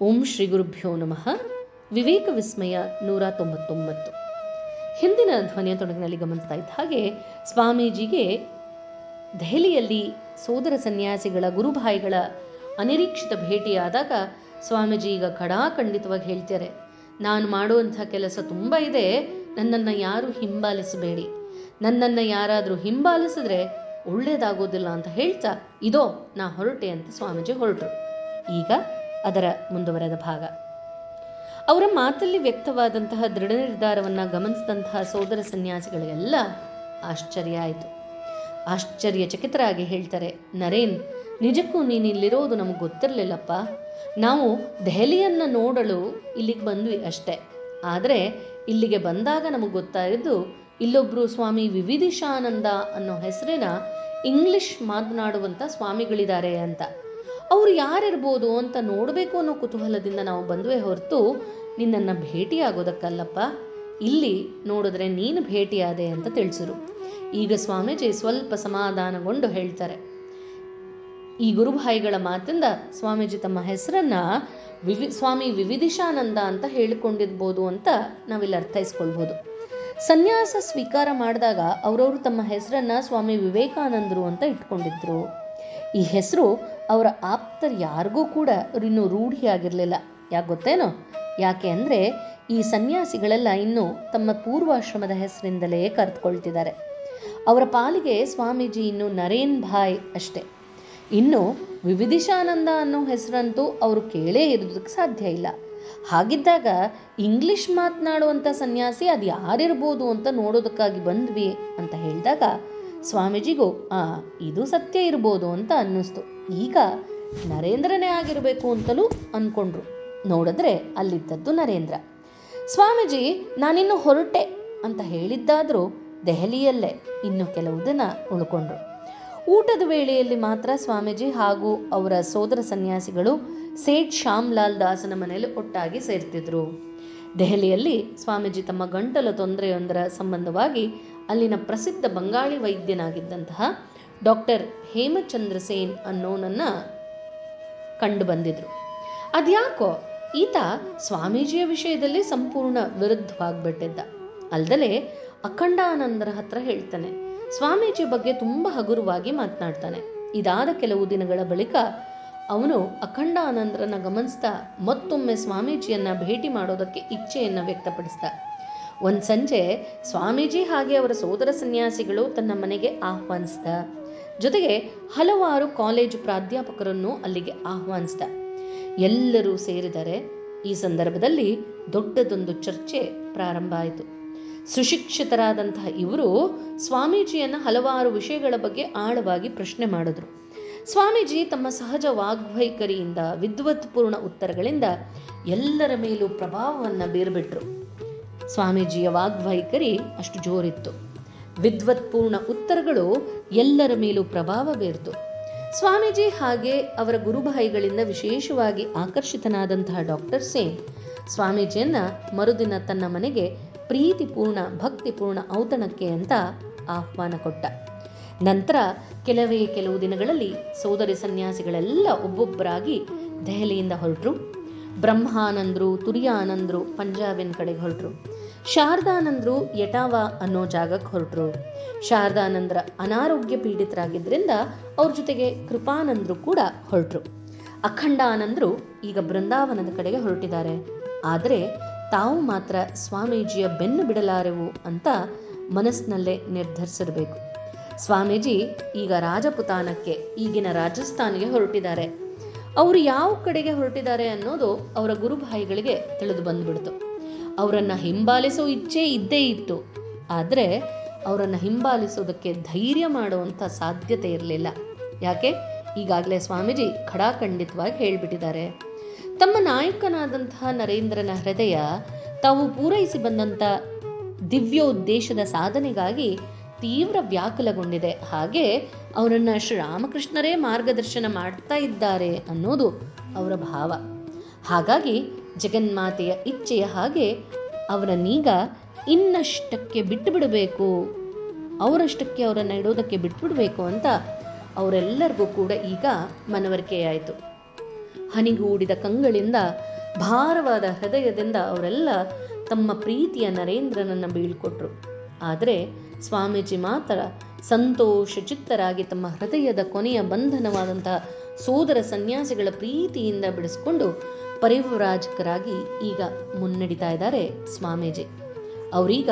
ಓಂ ಶ್ರೀ ಗುರುಭ್ಯೋ ನಮಃ. ವಿವೇಕ ವಿಸ್ಮಯ ನೂರ ತೊಂಬತ್ತೊಂಬತ್ತು. ಹಿಂದಿನ ಧ್ವನಿಯ ತೊಡಗಿನಲ್ಲಿ ಗಮನಿಸ್ತಾ ಇದ್ದ ಹಾಗೆ ಸ್ವಾಮೀಜಿಗೆ ದೆಹಲಿಯಲ್ಲಿ ಸೋದರ ಸನ್ಯಾಸಿಗಳ ಗುರುಭಾಯಿಗಳ ಅನಿರೀಕ್ಷಿತ ಭೇಟಿಯಾದಾಗ ಸ್ವಾಮೀಜಿ ಈಗ ಖಡಾಖಂಡಿತವಾಗಿ ಹೇಳ್ತಾರೆ, ನಾನು ಮಾಡುವಂಥ ಕೆಲಸ ತುಂಬ ಇದೆ, ನನ್ನನ್ನು ಯಾರು ಹಿಂಬಾಲಿಸಬೇಡಿ. ನನ್ನನ್ನು ಯಾರಾದರೂ ಹಿಂಬಾಲಿಸಿದ್ರೆ ಒಳ್ಳೇದಾಗೋದಿಲ್ಲ ಅಂತ ಹೇಳ್ತಾ, ಇದೋ, ನಾ ಹೊರಟೆ ಅಂತ ಸ್ವಾಮೀಜಿ ಹೊರಟರು. ಈಗ ಅದರ ಮುಂದುವರೆದ ಭಾಗ. ಅವರ ಮಾತಲ್ಲಿ ವ್ಯಕ್ತವಾದಂತಹ ದೃಢ ನಿರ್ಧಾರವನ್ನು ಗಮನಿಸಿದಂತಹ ಸೋದರ ಸನ್ಯಾಸಿಗಳಿಗೆಲ್ಲ ಆಶ್ಚರ್ಯ ಆಯಿತು. ಆಶ್ಚರ್ಯಚಕಿತರಾಗಿ ಹೇಳ್ತಾರೆ, ನರೇನ್, ನಿಜಕ್ಕೂ ನೀನು ಇಲ್ಲಿರೋದು ನಮಗೆ ಗೊತ್ತಿರಲಿಲ್ಲಪ್ಪ. ನಾವು ದೆಹಲಿಯನ್ನು ನೋಡಲು ಇಲ್ಲಿಗೆ ಬಂದ್ವಿ ಅಷ್ಟೇ. ಆದರೆ ಇಲ್ಲಿಗೆ ಬಂದಾಗ ನಮಗೆ ಗೊತ್ತಾಯಿದ್ದು ಇಲ್ಲೊಬ್ಬರು ಸ್ವಾಮಿ ವಿವಿಧಿಶಾನಂದ ಅನ್ನೋ ಹೆಸರಿನ ಇಂಗ್ಲಿಷ್ ಮಾತನಾಡುವಂಥ ಸ್ವಾಮಿಗಳಿದ್ದಾರೆ ಅಂತ. ಅವ್ರು ಯಾರಿರ್ಬೋದು ಅಂತ ನೋಡಬೇಕು ಅನ್ನೋ ಕುತೂಹಲದಿಂದ ನಾವು ಬಂದುವೆ ಹೊರತು ನಿನ್ನನ್ನು ಭೇಟಿಯಾಗೋದಕ್ಕಲ್ಲಪ್ಪ. ಇಲ್ಲಿ ನೋಡಿದ್ರೆ ನೀನು ಭೇಟಿಯಾದೆ ಅಂತ ತಿಳಿಸಿರು. ಈಗ ಸ್ವಾಮೀಜಿ ಸ್ವಲ್ಪ ಸಮಾಧಾನಗೊಂಡು ಹೇಳ್ತಾರೆ. ಈ ಗುರುಭಾಯಿಗಳ ಮಾತಿಂದ ಸ್ವಾಮೀಜಿ ತಮ್ಮ ಹೆಸರನ್ನ ವಿವಿ, ಸ್ವಾಮಿ ವಿವಿಧಿಶಾನಂದ ಅಂತ ಹೇಳಿಕೊಂಡಿರ್ಬೋದು ಅಂತ ನಾವಿಲ್ಲಿ ಅರ್ಥೈಸ್ಕೊಳ್ಬೋದು. ಸನ್ಯಾಸ ಸ್ವೀಕಾರ ಮಾಡಿದಾಗ ಅವರವರು ತಮ್ಮ ಹೆಸರನ್ನ ಸ್ವಾಮಿ ವಿವೇಕಾನಂದರು ಅಂತ ಇಟ್ಕೊಂಡಿದ್ರು. ಈ ಹೆಸರು ಅವರ ಆಪ್ತರು ಯಾರಿಗೂ ಕೂಡ ಇನ್ನೂ ರೂಢಿಯಾಗಿರಲಿಲ್ಲ. ಯಾಕೆ ಗೊತ್ತೇನೋ? ಯಾಕೆ ಅಂದರೆ ಈ ಸನ್ಯಾಸಿಗಳೆಲ್ಲ ಇನ್ನೂ ತಮ್ಮ ಪೂರ್ವಾಶ್ರಮದ ಹೆಸರಿಂದಲೇ ಕರೆದುಕೊಳ್ತಿದ್ದಾರೆ. ಅವರ ಪಾಲಿಗೆ ಸ್ವಾಮೀಜಿ ಇನ್ನು ನರೇನ್ ಭಾಯ್ ಅಷ್ಟೇ. ಇನ್ನು ವಿವಿಧಿಶಾನಂದ ಅನ್ನೋ ಹೆಸರಂತೂ ಅವರು ಕೇಳೇ ಇರೋದಕ್ಕೆ ಸಾಧ್ಯ ಇಲ್ಲ. ಹಾಗಿದ್ದಾಗ ಇಂಗ್ಲಿಷ್ ಮಾತನಾಡುವಂಥ ಸನ್ಯಾಸಿ ಅದು ಯಾರಿರ್ಬೋದು ಅಂತ ನೋಡೋದಕ್ಕಾಗಿ ಬಂದ್ವಿ ಅಂತ ಹೇಳಿದಾಗ ಸ್ವಾಮೀಜಿಗೂ, ಆ, ಇದು ಸತ್ಯ ಇರ್ಬೋದು ಅಂತ ಅನ್ನಿಸ್ತು. ಈಗ ನರೇಂದ್ರನೇ ಆಗಿರಬೇಕು ಅಂತಲೂ ಅಂದ್ಕೊಂಡ್ರು ನೋಡಿದ್ರೆ ಅಲ್ಲಿದ್ದದ್ದು ನರೇಂದ್ರ. ಸ್ವಾಮೀಜಿ, ನಾನಿನ್ನು ಹೊರಟೆ ಅಂತ ಹೇಳಿದ್ದಾದರೂ ದೆಹಲಿಯಲ್ಲೇ ಇನ್ನು ಕೆಲವು ದಿನ ಉಳ್ಕೊಂಡ್ರು. ಊಟದ ವೇಳೆಯಲ್ಲಿ ಮಾತ್ರ ಸ್ವಾಮೀಜಿ ಹಾಗೂ ಅವರ ಸೋದರ ಸನ್ಯಾಸಿಗಳು ಸೇಠ್ ಶ್ಯಾಮ್ಲಾಲ್ ದಾಸನ ಮನೆಯಲ್ಲಿ ಒಟ್ಟಾಗಿ ಸೇರ್ತಿದ್ರು. ದೆಹಲಿಯಲ್ಲಿ ಸ್ವಾಮೀಜಿ ತಮ್ಮ ಗಂಟಲ ತೊಂದರೆಯೊಂದರ ಸಂಬಂಧವಾಗಿ ಅಲ್ಲಿನ ಪ್ರಸಿದ್ಧ ಬಂಗಾಳಿ ವೈದ್ಯನಾಗಿದ್ದಂತಹ ಡಾಕ್ಟರ್ ಹೇಮಚಂದ್ರ ಸೇನ್ ಅನ್ನೋನನ್ನ ಕಂಡು ಬಂದಿದ್ರು ಅದ್ಯಾಕೋ ಈತ ಸ್ವಾಮೀಜಿಯ ವಿಷಯದಲ್ಲಿ ಸಂಪೂರ್ಣ ವಿರುದ್ಧವಾಗ್ಬಿಟ್ಟಿದ್ದ. ಅಲ್ದಲೆ ಅಖಂಡಾನಂದರ ಹತ್ರ ಹೇಳ್ತಾನೆ. ಸ್ವಾಮೀಜಿ ಬಗ್ಗೆ ತುಂಬ ಹಗುರವಾಗಿ ಮಾತನಾಡ್ತಾನೆ. ಇದಾದ ಕೆಲವು ದಿನಗಳ ಬಳಿಕ ಅವನು ಅಖಂಡಾನಂದರನ್ನ ಗಮನಿಸ್ತಾ ಮತ್ತೊಮ್ಮೆ ಸ್ವಾಮೀಜಿಯನ್ನ ಭೇಟಿ ಮಾಡೋದಕ್ಕೆ ಇಚ್ಛೆಯನ್ನು ವ್ಯಕ್ತಪಡಿಸ್ತ ಒಂದು ಸಂಜೆ ಸ್ವಾಮೀಜಿ ಹಾಗೆ ಅವರ ಸೋದರ ಸನ್ಯಾಸಿಗಳು ತನ್ನ ಮನೆಗೆ ಆಹ್ವಾನಿಸ್ದ. ಜೊತೆಗೆ ಹಲವಾರು ಕಾಲೇಜು ಪ್ರಾಧ್ಯಾಪಕರನ್ನು ಅಲ್ಲಿಗೆ ಆಹ್ವಾನಿಸಿದ. ಎಲ್ಲರೂ ಸೇರಿದರೆ ಈ ಸಂದರ್ಭದಲ್ಲಿ ದೊಡ್ಡದೊಂದು ಚರ್ಚೆ ಪ್ರಾರಂಭ ಆಯಿತು. ಸುಶಿಕ್ಷಿತರಾದಂತಹ ಇವರು ಸ್ವಾಮೀಜಿಯನ್ನು ಹಲವಾರು ವಿಷಯಗಳ ಬಗ್ಗೆ ಆಳವಾಗಿ ಪ್ರಶ್ನೆ ಮಾಡಿದ್ರು. ಸ್ವಾಮೀಜಿ ತಮ್ಮ ಸಹಜ ವಾಗ್ವೈಖರಿಯಿಂದ ವಿದ್ವತ್ಪೂರ್ಣ ಉತ್ತರಗಳಿಂದ ಎಲ್ಲರ ಮೇಲೂ ಪ್ರಭಾವವನ್ನು ಬೀರ್ಬಿಟ್ರು. ಸ್ವಾಮೀಜಿಯ ವಾಗ್ವೈಖರಿ ಅಷ್ಟು ಜೋರಿತ್ತು. ವಿದ್ವತ್ಪೂರ್ಣ ಉತ್ತರಗಳು ಎಲ್ಲರ ಮೇಲೂ ಪ್ರಭಾವ ಬೀರ್ತು. ಸ್ವಾಮೀಜಿ ಹಾಗೆ ಅವರ ಗುರುಭಾಯಿಗಳಿಂದ ವಿಶೇಷವಾಗಿ ಆಕರ್ಷಿತನಾದಂತಹ ಡಾಕ್ಟರ್ ಸೇನ್. ಸ್ವಾಮೀಜಿಯನ್ನ ಮರುದಿನ ತನ್ನ ಮನೆಗೆ ಪ್ರೀತಿಪೂರ್ಣ, ಭಕ್ತಿಪೂರ್ಣ ಔತಣಕ್ಕೆ ಅಂತ ಆಹ್ವಾನ ಕೊಟ್ಟ. ನಂತರ ಕೆಲವೇ ಕೆಲವು ದಿನಗಳಲ್ಲಿ ಸೋದರಿ ಸನ್ಯಾಸಿಗಳೆಲ್ಲ ಒಬ್ಬೊಬ್ಬರಾಗಿ ದೆಹಲಿಯಿಂದ ಹೊರಟರು. ಬ್ರಹ್ಮಾನಂದರು, ತುರಿಯಾನಂದರು, ಪಂಜಾಬಿನ ಕಡೆಗೆ ಹೊರಟರು. ಶಾರದಾನಂದರು ಯಟಾವಾ ಅನ್ನೋ ಜಾಗಕ್ಕೆ ಹೊರಟರು. ಶಾರದಾನಂದರ ಅನಾರೋಗ್ಯ ಪೀಡಿತರಾಗಿದ್ದರಿಂದ ಅವ್ರ ಜೊತೆಗೆ ಕೃಪಾನಂದರು ಕೂಡ ಹೊರಟರು. ಅಖಂಡಾನಂದರು ಈಗ ಬೃಂದಾವನದ ಕಡೆಗೆ ಹೊರಟಿದ್ದಾರೆ. ಆದರೆ ತಾವು ಮಾತ್ರ ಸ್ವಾಮೀಜಿಯ ಬೆನ್ನು ಬಿಡಲಾರೆವು ಅಂತ ಮನಸ್ಸಿನಲ್ಲೇ ನಿರ್ಧರಿಸಿರಬೇಕು. ಸ್ವಾಮೀಜಿ ಈಗ ರಾಜಪುತಾನಕ್ಕೆ ಈಗಿನ ರಾಜಸ್ಥಾನಿಗೆ ಹೊರಟಿದ್ದಾರೆ. ಅವರು ಯಾವ ಕಡೆಗೆ ಹೊರಟಿದ್ದಾರೆ ಅನ್ನೋದು ಅವರ ಗುರುಭಾಯಿಗಳಿಗೆ ತಿಳಿದು ಬಂದ್ಬಿಡ್ತು. ಅವರನ್ನ ಹಿಂಬಾಲಿಸೋ ಇಚ್ಛೆ ಇದ್ದೇ ಇತ್ತು. ಆದರೆ ಅವರನ್ನು ಹಿಂಬಾಲಿಸೋದಕ್ಕೆ ಧೈರ್ಯ ಮಾಡುವಂಥ ಸಾಧ್ಯತೆ ಇರಲಿಲ್ಲ. ಯಾಕೆ? ಈಗಾಗಲೇ ಸ್ವಾಮೀಜಿ ಖಡಾಖಂಡಿತವಾಗಿ ಹೇಳಿಬಿಟ್ಟಿದ್ದಾರೆ. ತಮ್ಮ ನಾಯಕನಾದಂತಹ ನರೇಂದ್ರನ ಹೃದಯ ತಾವು ಪೂರೈಸಿ ಬಂದಂಥ ದಿವ್ಯೋದ್ದೇಶದ ಸಾಧನೆಗಾಗಿ ತೀವ್ರ ವ್ಯಾಕುಲಗೊಂಡಿದೆ. ಹಾಗೆ ಅವರನ್ನು ಶ್ರೀರಾಮಕೃಷ್ಣರೇ ಮಾರ್ಗದರ್ಶನ ಮಾಡ್ತಾ ಇದ್ದಾರೆ ಅನ್ನೋದು ಅವರ ಭಾವ. ಹಾಗಾಗಿ ಜಗನ್ಮಾತೆಯ ಇಚ್ಛೆಯ ಹಾಗೆ ಅವರನ್ನೀಗ ಇನ್ನಷ್ಟಕ್ಕೆ ಬಿಟ್ಟು ಬಿಡಬೇಕು ಅವರಷ್ಟಕ್ಕೆ ಅವರನ್ನು ಇಡೋದಕ್ಕೆ ಬಿಟ್ಬಿಡಬೇಕು ಅಂತ ಅವರೆಲ್ಲರಿಗೂ ಕೂಡ ಈಗ ಮನವರಿಕೆಯಾಯಿತು. ಹನಿಗೂಡಿದ ಕಂಗಳಿಂದ, ಭಾರವಾದ ಹೃದಯದಿಂದ ಅವರೆಲ್ಲ ತಮ್ಮ ಪ್ರೀತಿಯ ನರೇಂದ್ರನನ್ನು ಬೀಳ್ಕೊಟ್ರು. ಆದರೆ ಸ್ವಾಮೀಜಿ ಮಾತ್ರ ಸಂತೋಷ ಚಿತ್ತರಾಗಿ ತಮ್ಮ ಹೃದಯದ ಕೊನೆಯ ಬಂಧನವಾದಂತಹ ಸೋದರ ಸನ್ಯಾಸಿಗಳ ಪ್ರೀತಿಯಿಂದ ಬಿಡಿಸ್ಕೊಂಡು ಪರಿವರಾಜಕರಾಗಿ ಈಗ ಮುನ್ನಡೀತಾ ಇದ್ದಾರೆ ಸ್ವಾಮೀಜಿ. ಅವರೀಗ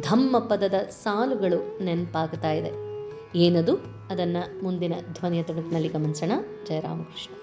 ಧಮ್ಮ ಪದದ ಸಾಲುಗಳು ನೆನಪಾಗ್ತಾ ಇದೆ. ಏನದು? ಅದನ್ನು ಮುಂದಿನ ಧ್ವನಿಯ ತಡಕಿನಲ್ಲಿ ಗಮನಿಸೋಣ. ಜಯರಾಮಕೃಷ್ಣ.